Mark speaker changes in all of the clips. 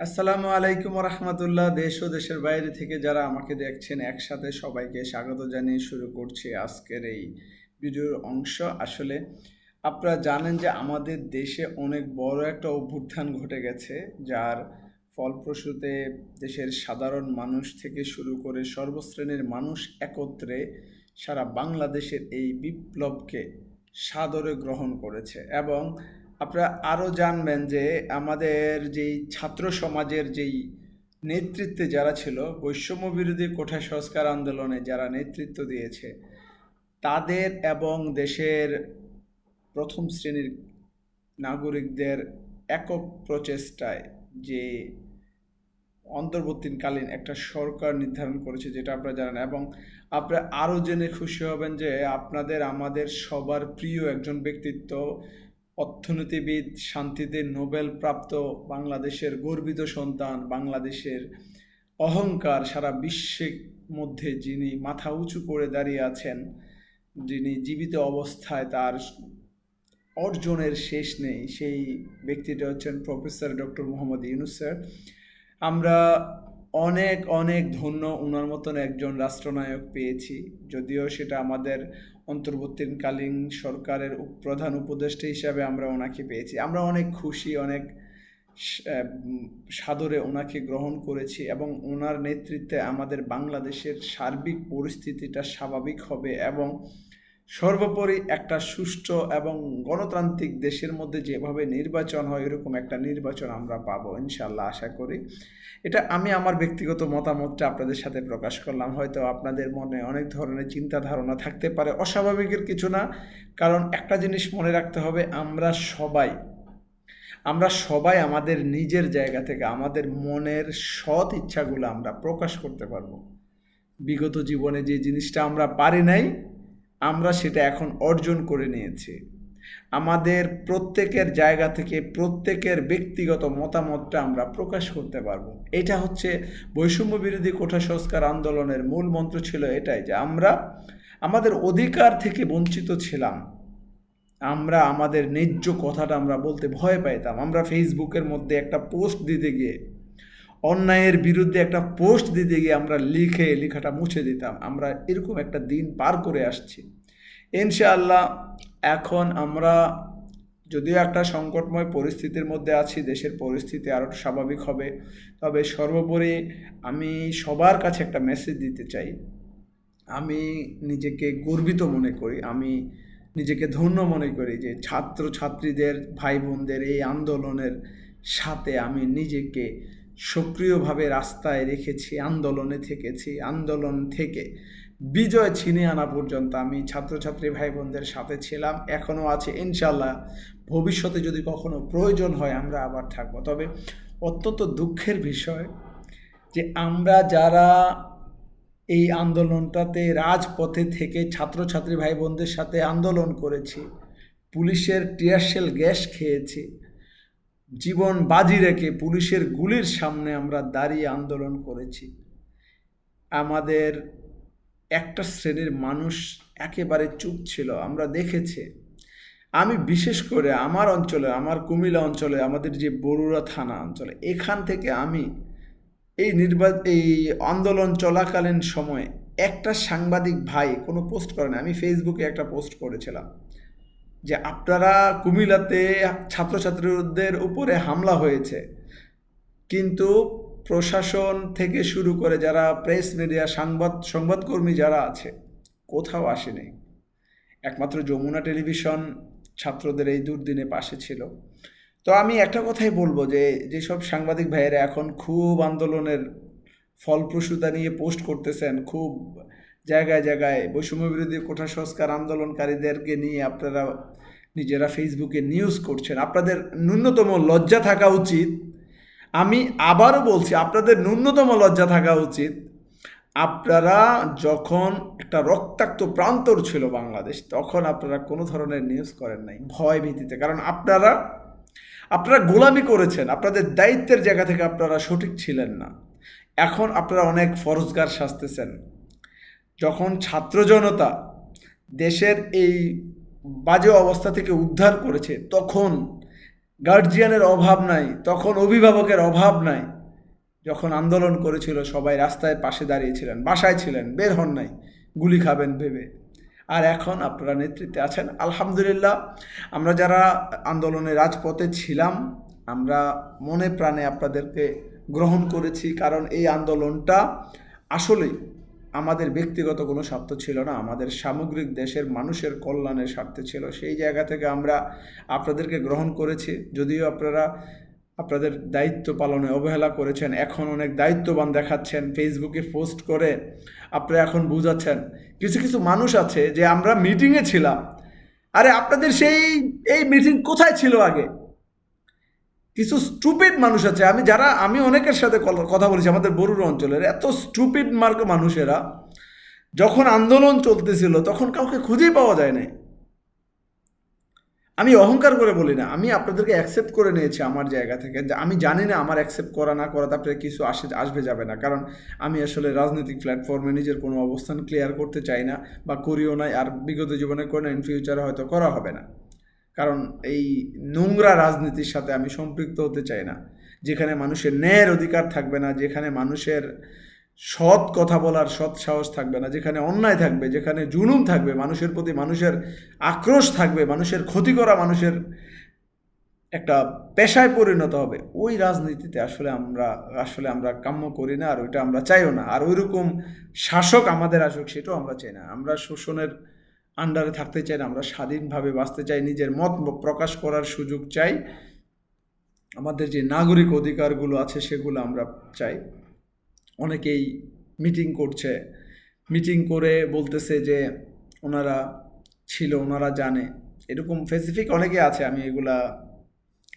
Speaker 1: আসসালামু আলাইকুম রহমতুল্লাহ দেশ ও দেশের বাইরে থেকে যারা আমাকে দেখছেন, একসাথে সবাইকে স্বাগত জানিয়ে শুরু করছি আজকের এই ভিডিওর অংশ। আসলে আপনারা জানেন যে আমাদের দেশে অনেক বড় একটা অভ্যুত্থান ঘটে গেছে, যার ফলপ্রসূতে দেশের সাধারণ মানুষ থেকে শুরু করে সর্বশ্রেণীর মানুষ একত্রে সারা বাংলাদেশের এই বিপ্লবকে সাদরে গ্রহণ করেছে এবং আপনারা আরও জানবেন যে আমাদের যেই ছাত্র সমাজের যেই নেতৃত্বে যারা ছিল, বৈষম্য বিরোধী কোঠা সংস্কার আন্দোলনে যারা নেতৃত্ব দিয়েছে, তাদের এবং দেশের প্রথম শ্রেণির নাগরিকদের একক প্রচেষ্টায় যে অন্তর্বর্তীকালীন একটা সরকার নির্ধারণ করেছে যেটা আপনারা জানেন এবং আপনারা আরও জেনে খুশি হবেন যে আপনাদের, আমাদের সবার প্রিয় একজন ব্যক্তিত্ব অর্থনীতিবিদ শান্তিতে নোবেল প্রাপ্ত বাংলাদেশের গর্বিত সন্তান, বাংলাদেশের অহংকার সারা বিশ্বের মধ্যে যিনি মাথা উঁচু করে দাঁড়িয়ে আছেন, যিনি জীবিত অবস্থায় তার অর্জনের শেষ নেই, সেই ব্যক্তিটা হচ্ছেন professor doctor Mohammad Yunus sir. আমরা অনেক অনেক ধন্য ওনার মতন একজন রাষ্ট্রনায়ক পেয়েছি। যদিও সেটা আমাদের অন্তর্বর্তীকালীন সরকারের প্রধান উপদেষ্টা হিসাবে আমরা ওনাকে পেয়েছি। আমরা অনেক খুশি, অনেক সাদরে ওনাকে গ্রহণ করেছি এবং ওনার নেতৃত্বে আমাদের বাংলাদেশের সার্বিক পরিস্থিতিটা স্বাভাবিক হবে এবং সর্বোপরি একটা সুষ্ঠু এবং গণতান্ত্রিক দেশের মধ্যে যেভাবে নির্বাচন হয়, এরকম একটা নির্বাচন আমরা পাবো ইনশাল্লাহ আশা করি। এটা আমি আমার ব্যক্তিগত মতামতটা আপনাদের সাথে প্রকাশ করলাম। হয়তো আপনাদের মনে অনেক ধরনের চিন্তা ধারণা থাকতে পারে, অস্বাভাবিকের কিছু না। কারণ একটা জিনিস মনে রাখতে হবে, আমরা সবাই আমরা সবাই আমাদের নিজের জায়গা থেকে, আমাদের মনের সৎ ইচ্ছাগুলো আমরা প্রকাশ করতে পারব। বিগত জীবনে যে জিনিসটা আমরা পারি নাই আমরা সেটা এখন অর্জন করে নিয়েছি। আমাদের প্রত্যেকের জায়গা থেকে প্রত্যেকের ব্যক্তিগত মতামতটা আমরা প্রকাশ করতে পারব। এটা হচ্ছে বৈষম্য বিরোধী কোঠা সংস্কার আন্দোলনের মূল মন্ত্র ছিল এটাই যে আমরা আমাদের অধিকার থেকে বঞ্চিত ছিলাম। আমরা আমাদের ন্যায্য কথাটা আমরা বলতে ভয় পাইতাম। আমরা ফেসবুকের মধ্যে একটা পোস্ট দিতে গিয়ে অন্যায়ের বিরুদ্ধে একটা পোস্ট দিতে গিয়ে আমরা লিখে লেখাটা মুছে দিতাম। আমরা এরকম একটা দিন পার করে আসছি। ইনশাআল্লাহ এখন আমরা যদিও একটা সংকটময় পরিস্থিতির মধ্যে আছি, দেশের পরিস্থিতি আরও স্বাভাবিক হবে, তবে সর্বোপরি আমি সবার কাছে একটা মেসেজ দিতে চাই। আমি নিজেকে গর্বিত মনে করি, আমি নিজেকে ধন্য মনে করি যে ছাত্র ছাত্রীদের ভাই বোনদের এই আন্দোলনের সাথে আমি নিজেকে সক্রিয়ভাবে রাস্তায় রেখেছি, আন্দোলনে থেকেছি, আন্দোলন থেকে বিজয় ছিনিয়ে আনা পর্যন্ত আমি ছাত্রছাত্রী ভাই বোনদের সাথে ছিলাম, এখনও আছে। ইনশাল্লাহ ভবিষ্যতে যদি কখনো প্রয়োজন হয় আমরা আবার থাকব। তবে অত্যন্ত দুঃখের বিষয় যে আমরা যারা এই আন্দোলনটাতে রাজপথে থেকে ছাত্রছাত্রী ভাই বোনদের সাথে আন্দোলন করেছি, পুলিশের টিয়ারশেল গ্যাস খেয়েছি জীবন বাজি রেখে পুলিশের গুলির সামনে আমরা দাঁড়িয়ে আন্দোলন করেছি। আমাদের একটা শ্রেণির মানুষ একেবারে চুপ ছিল, আমরা দেখেছি। আমি বিশেষ করে আমার অঞ্চলে, আমার কুমিল্লা অঞ্চলে, আমাদের যে বরুড়া থানা অঞ্চলে, এখান থেকে আমি এই নির্বাচ এই আন্দোলন চলাকালীন সময়ে একটা সাংবাদিক ভাই কোনো পোস্ট করেন, আমি ফেসবুকে একটা পোস্ট করেছিলাম। যে আপনারা কুমিল্লাতে ছাত্রছাত্রীদের উপরে হামলা হয়েছে। কিন্তু প্রশাসন থেকে শুরু করে যারা প্রেস মিডিয়া, সংবাদ, সংবাদকর্মী যারা আছে, কোথাও আসেনি। একমাত্র যমুনা টেলিভিশন ছাত্রদের এই দুর্দিনে পাশে ছিল। তো আমি একটা কথাই বলব যে, যেসব সাংবাদিক ভাইয়েরা এখন খুব আন্দোলনের ফলপ্রসূতা নিয়ে পোস্ট করতেছেন, খুব জায়গায় জায়গায় বৈষম্য বিরোধী কোঠা সংস্কার আন্দোলনকারীদেরকে নিয়ে আপনারা নিজেরা ফেসবুকে নিউজ করছেন। আপনাদের ন্যূনতম লজ্জা থাকা উচিত। আমি আবারও বলছি, আপনাদের ন্যূনতম লজ্জা থাকা উচিত। আপনারা যখন একটা রক্তাক্ত প্রান্তর ছিল বাংলাদেশ, তখন আপনারা কোনো ধরনের নিউজ করেন নাই, ভয় ভীতিতে। কারণ আপনারা আপনারা গোলামি করেছেন। আপনাদের দায়িত্বের জায়গা থেকে আপনারা সঠিক ছিলেন না। এখন আপনারা অনেক ফরজগার সাজতেছেন। যখন ছাত্র জনতা দেশের এই বাজে অবস্থা থেকে উদ্ধার করেছে, তখন গার্জিয়ানের অভাব নাই, তখন অভিভাবকের অভাব নাই। যখন আন্দোলন করেছিল, সবাই রাস্তায় পাশে দাঁড়িয়েছিলেন বাসায় ছিলেন, বের হন নাই, গুলি খাবেন ভেবে। আর এখন আপনারা নেতৃত্বে আছেন, আলহামদুলিল্লাহ। আমরা যারা আন্দোলনে রাজপথে ছিলাম, আমরা মনে প্রাণে আপনাদেরকে গ্রহণ করেছি, কারণ এই আন্দোলনটা আসলেই আমাদের ব্যক্তিগত কোনো স্বার্থ ছিল না, আমাদের সামগ্রিক দেশের মানুষের কল্যাণের স্বার্থে ছিল। সেই জায়গা থেকে আমরা আপনাদেরকে গ্রহণ করেছি। যদিও আপনারা আপনাদের দায়িত্ব পালনে অবহেলা করেছেন, এখন অনেক দায়িত্ববান দেখাচ্ছেন, ফেসবুকে পোস্ট করে আপনারা এখন বুঝাচ্ছেন। কিছু কিছু মানুষ আছে যে আমরা মিটিংয়ে ছিলাম। আরে আপনাদের সেই, এই মিটিং কোথায় ছিল আগে? কিছু স্টুপিড মানুষ আছে। আমি যারা, আমি অনেকের সাথে কথা বলেছি আমাদের বরুর অঞ্চলের। এত স্টুপিড মার্ক মানুষেরা, যখন আন্দোলন চলতেছিল, তখন কাউকে খুঁজেই পাওয়া যায় নাই। আমি অহংকার করে বলি না। আমি আপনাদেরকে অ্যাকসেপ্ট করে নিয়েছি আমার জায়গা থেকে। আমি জানি না আমার অ্যাকসেপ্ট করা, না করা, তারপরে কিছু আসে, আসবে, যাবে না। কারণ আমি আসলে রাজনৈতিক প্ল্যাটফর্মে নিজের কোনো অবস্থান ক্লিয়ার করতে চাই না বা করিও নাই। আর বিগত জীবনে করে না ইন ফিউচারে হয়তো করা হবে না। কারণ এই নোংরা রাজনীতির সাথে আমি সম্পৃক্ত হতে চাই না। যেখানে মানুষের ন্যায়ের অধিকার থাকবে না, যেখানে মানুষের সৎ কথা বলার সৎ সাহস থাকবে না, যেখানে অন্যায় থাকবে, যেখানে জুলুম থাকবে, মানুষের প্রতি মানুষের আক্রোশ থাকবে, মানুষের ক্ষতি করা মানুষের একটা পেশায় পরিণত হবে। ওই রাজনীতিতে আসলে আমরা আসলে আমরা কাম্য করি না আর ওইটা আমরা চাইও না। আর ওইরকম শাসক আমাদের আসুক, সেটাও আমরা চাই না। আমরা শোষণের আন্ডারে থাকতে চাই না, আমরা স্বাধীনভাবে বাঁচতে চাই, নিজের মত প্রকাশ করার সুযোগ চাই। আমাদের যে নাগরিক অধিকারগুলো আছে সেগুলো আমরা চাই। অনেকেই মিটিং করছে। মিটিং করে বলতেছে যে ওনারা ছিল, ওনারা জানে। এরকম স্পেসিফিক অনেকে আছে, আমি এগুলা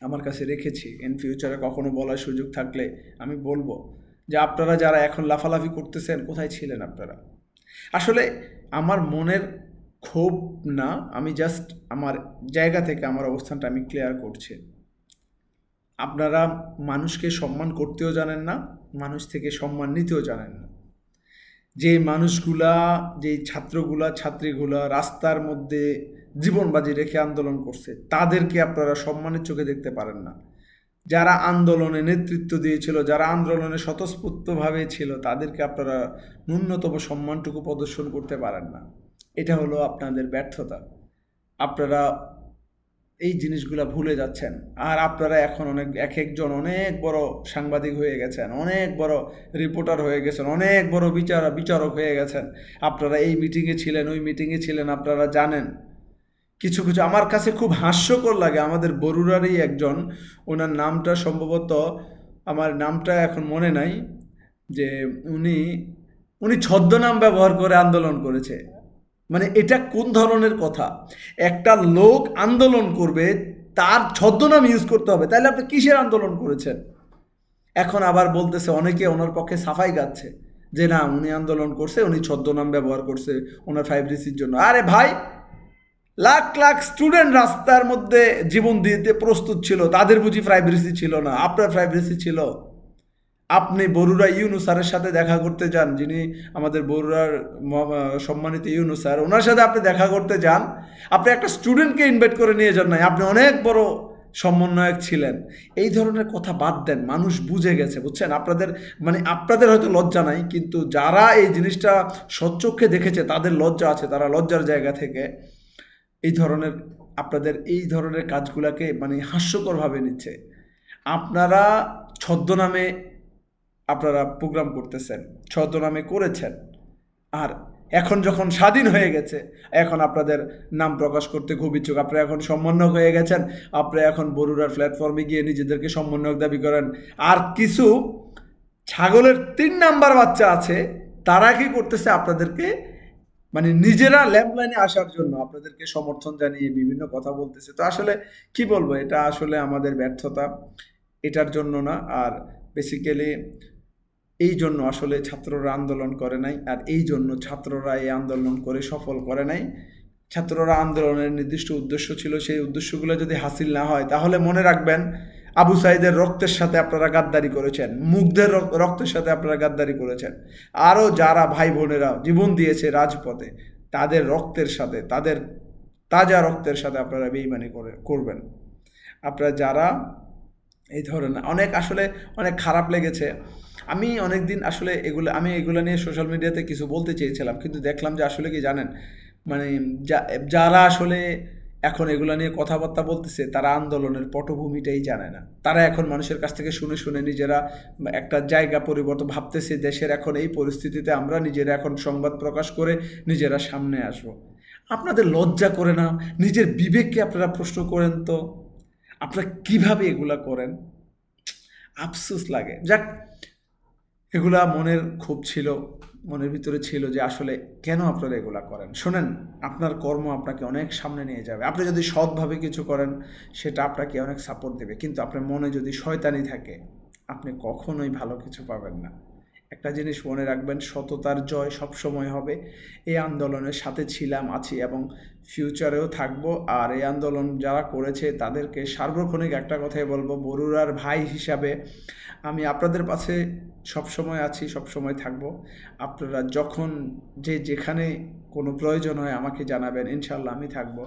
Speaker 1: আমার কাছে রেখেছি। ইন ফিউচারে কখনো বলার সুযোগ থাকলে আমি বলব। যে আপনারা যারা এখন লাফালাফি করতেছেন, কোথায় ছিলেন আপনারা? আসলে আমার মনের ক্ষোভ না, আমি জাস্ট আমার জায়গা থেকে আমার অবস্থানটা আমি ক্লিয়ার করছি। আপনারা মানুষকে সম্মান করতেও জানেন না, মানুষ থেকে সম্মান নিতেও জানেন না। যে মানুষগুলা, যে ছাত্রগুলা, ছাত্রীগুলা রাস্তার মধ্যে জীবন বাজি রেখে আন্দোলন করছে, তাদেরকে আপনারা সম্মানের চোখে দেখতে পারেন না। যারা আন্দোলনে নেতৃত্ব দিয়েছিল, যারা আন্দোলনে স্বতঃস্ফূর্তভাবে ছিল, তাদেরকে আপনারা ন্যূনতম সম্মানটুকু প্রদর্শন করতে পারেন না। এটা হলো আপনাদের ব্যর্থতা। আপনারা এই জিনিসগুলা ভুলে যাচ্ছেন। আর আপনারা এখন অনেক, এক একজন অনেক বড় সাংবাদিক হয়ে গেছেন, অনেক বড় রিপোর্টার হয়ে গেছেন, অনেক বড় বিচার, বিচারক হয়ে গেছেন। আপনারা এই মিটিংয়ে ছিলেন, ওই মিটিংয়ে ছিলেন, আপনারা জানেন। কিছু কিছু আমার কাছে খুব হাস্যকর লাগে, আমাদের বরুড়ারই একজন, ওনার নামটা সম্ভবত আমার নামটা এখন মনে নাই, যে উনি উনি ছদ্মনাম ব্যবহার করে আন্দোলন করেছে। মানে এটা কোন ধরনের কথা? একটা লোক আন্দোলন করবে, তার ছদ্মনাম ইউজ করতে হবে। তাহলে আপনি কিসের আন্দোলন করেছেন? এখন আবার বলতেছে, অনেকে ওনার পক্ষে সাফাই গাচ্ছে যে না, উনি আন্দোলন করছে, উনি ছদ্মনাম ব্যবহার করছে ওনার ফাইভ রিসির জন্য। আরে ভাই, লাখ লাখ স্টুডেন্ট রাস্তার মধ্যে জীবন দিতে প্রস্তুত ছিল, তাদের বুঝি প্রাইভেসি ছিল না, আপনার প্রাইভেসি ছিল। আপনি বরুড়া ইউনু স্যারের সাথে দেখা করতে যান, যিনি আমাদের বরুড়ার মহা- সম্মানিত ইউনু স্যার, ওনার সাথে আপনি দেখা করতে যান। আপনি একটা স্টুডেন্টকে ইনভাইট করে নিয়ে যান নাই, আপনি অনেক বড় সমন্বয়ক ছিলেন। এই ধরনের কথা বাদ দেন, মানুষ বুঝে গেছে, বুঝছেন? আপনাদের মানে আপনাদের হয়তো লজ্জা নাই, কিন্তু যারা এই জিনিসটা সচ্চক্ষে দেখেছে, তাদের লজ্জা আছে, তারা লজ্জার জায়গা থেকে এই ধরনের, আপনাদের এই ধরনের কাজগুলোকে মানে হাস্যকরভাবে নিচ্ছে। আপনারা ছদ্মনামে আপনারা প্রোগ্রাম করতেছেন, ছদ্মনামে করেছেন। আর এখন যখন স্বাধীন হয়ে গেছে, এখন আপনাদের নাম প্রকাশ করতে খুব ইচ্ছুক। আপনারা এখন সমন্বয়ক হয়ে গেছেন, আপনারা এখন বরুড়ার প্ল্যাটফর্মে গিয়ে নিজেদেরকে সমন্বয়ক দাবি করেন। আর কিছু ছাগলের তিন নাম্বার বাচ্চা আছে, তারা কি করতেছে আপনাদেরকে? মানে নিজেরা ল্যাম্পলাইনে আসার জন্য আপনাদেরকে সমর্থন জানিয়ে বিভিন্ন কথা বলতেছে। তো আসলে কি বলব, এটা আসলে আমাদের ব্যর্থতা, এটার জন্য না। আর বেসিক্যালি এই জন্য আসলে ছাত্ররা আন্দোলন করে নাই, আর এই জন্য ছাত্ররা এই আন্দোলন করে সফল করে নাই। ছাত্ররা আন্দোলনের নির্দিষ্ট উদ্দেশ্য ছিল, সেই উদ্দেশ্যগুলো যদি হাসিল না হয়, তাহলে মনে রাখবেন, আবু সাইদের রক্তের সাথে আপনারা গাদ্দারি করেছেন মুগ্ধের রক্তের সাথে আপনারা গাদ্দারি করেছেন। আরও যারা ভাই বোনেরা জীবন দিয়েছে রাজপথে, তাদের রক্তের সাথে, তাদের তাজা রক্তের সাথে আপনারা বেইমানি করে, করবেন। আপনারা যারা, এই ধরনের অনেক আসলে অনেক খারাপ লেগেছে আমি অনেক দিন আসলে এগুলো, আমি এগুলো নিয়ে সোশ্যাল মিডিয়াতে কিছু বলতে চেয়েছিলাম, কিন্তু দেখলাম যে আসলে কি জানেন মানে যারা আসলে এখন এগুলো নিয়ে কথাবার্তা বলতেছে, তারা আন্দোলনের পটভূমিটাই জানে না। তারা এখন মানুষের কাছ থেকে শুনে শুনে নিজেরা একটা জায়গা পরিবর্তন ভাবতেছে, দেশের এখন এই পরিস্থিতিতে আমরা নিজেরা এখন সংবাদ প্রকাশ করে নিজেরা সামনে আসব। আপনাদের লজ্জা করে না? নিজের বিবেককে আপনারা প্রশ্ন করেন তো। আপনারা কীভাবে এগুলা করেন? আফসোস লাগে। যাক এগুলা মনের খুব ছিল, মনের ভিতরে ছিল যে আসলে কেন আপনারা এগুলা করেন? শোনেন, আপনার কর্ম আপনাকে অনেক সামনে নিয়ে যাবে। আপনি যদি সৎভাবে কিছু করেন, সেটা আপনাকে অনেক সাপোর্ট দেবে। কিন্তু আপনার মনে যদি শয়তানি থাকে, আপনি কখনোই ভালো কিছু পাবেন না। একটা জিনিস মনে রাখবেন, সততার জয় সবসময় হবে। এই আন্দোলনের সাথে ছিলাম, আছি এবং ফিউচারেও থাকব। আর এই আন্দোলন যারা করেছে, তাদেরকে সার্বক্ষণিক একটা কথাই বলব বরুরার ভাই হিসাবে আমি আপনাদের পাশে সবসময় আছি, সবসময় থাকব। আপনারা যখন যে যেখানে কোনো প্রয়োজন হয় আমাকে জানাবেন ইনশাল্লাহ আমি থাকব।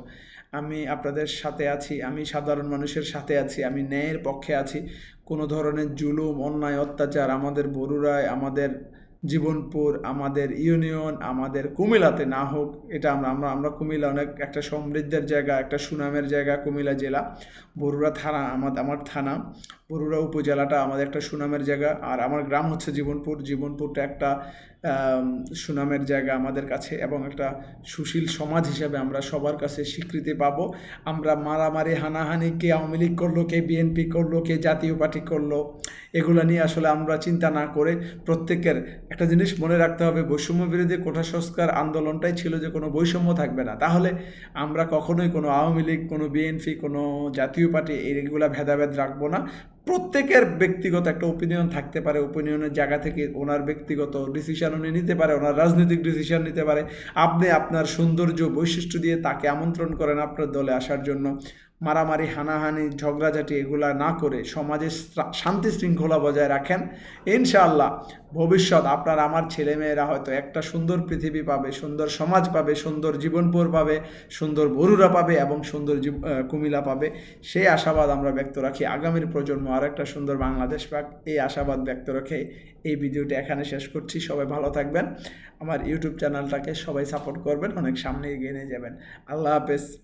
Speaker 1: আমি আপনাদের সাথে আছি, আমি সাধারণ মানুষের সাথে আছি, আমি ন্যায়ের পক্ষে আছি। কোনো ধরনের জুলুম, অন্যায়, অত্যাচার আমাদের বরুড়ায়, আমাদের জীবনপুর, আমাদের ইউনিয়ন, আমাদের কুমিলাতে না হোক, এটা আমরা আমরা আমরা কুমিলা অনেক একটা সমৃদ্ধের জায়গা, একটা সুনামের জায়গা কুমিলা জেলা। বরুড়া থানা, আমার আমার থানা। বরুড়া উপজেলাটা আমাদের একটা সুনামের জায়গা। আর আমার গ্রাম হচ্ছে জীবনপুর। জীবনপুরটা একটা সুনামের জায়গা আমাদের কাছে এবং একটা সুশীল সমাজ হিসাবে আমরা সবার কাছে স্বীকৃতি পাবো। আমরা মারামারি, হানাহানি, কে আওয়ামী লীগ করল, কে বিএনপি করল, কে জাতীয় পার্টি করল, এগুলো নিয়ে আসলে আমরা চিন্তা না করে প্রত্যেকের একটা জিনিস মনে রাখতে হবে, বৈষম্য বিরোধী কোটা সংস্কার আন্দোলনটাই ছিল যে কোনো বৈষম্য থাকবে না। তাহলে আমরা কখনোই কোনো আওয়ামী লীগ, কোনো বিএনপি, কোনো জাতীয় পার্টি এইগুলা ভেদাভেদ রাখব না। প্রত্যেকের ব্যক্তিগত একটা ওপিনিয়ন থাকতে পারে ওপিনিয়নের জায়গা থেকে ওনার ব্যক্তিগত ডিসিশন উনি নিতে পারে, ওনার রাজনৈতিক ডিসিশন নিতে পারে। আপনি আপনার সৌন্দর্য বৈশিষ্ট্য দিয়ে তাকে আমন্ত্রণ করেন আপনার দলে আসার জন্য। মারামারি হানাহানি ঝগড়াঝাটি এগুলা না করে সমাজে শান্তি শৃঙ্খলা বজায় রাখেন। ইনশাআল্লাহ ভবিষ্যৎ আপনার আমার ছেলেমেয়েরা হয়তো একটা সুন্দর পৃথিবী পাবে সুন্দর সমাজ পাবে সুন্দর জীবনপুর পাবে সুন্দর বরুরা পাবে এবং সুন্দর আহ, পাবে। সেই আশাবাদ আমরা ব্যক্ত রাখি। আগামীর প্রজন্ম আর একটা সুন্দর বাংলাদেশ পাক। এই আশাবাদ ব্যক্ত রেখে এই ভিডিওটি এখানে শেষ করছি। সবাই ভালো থাকবেন। আমার ইউটিউব চ্যানেলটাকে সবাই সাপোর্ট করবেন। অনেক সামনে এগিয়ে নিয়ে যাবেন। আল্লাহ হাফেজ।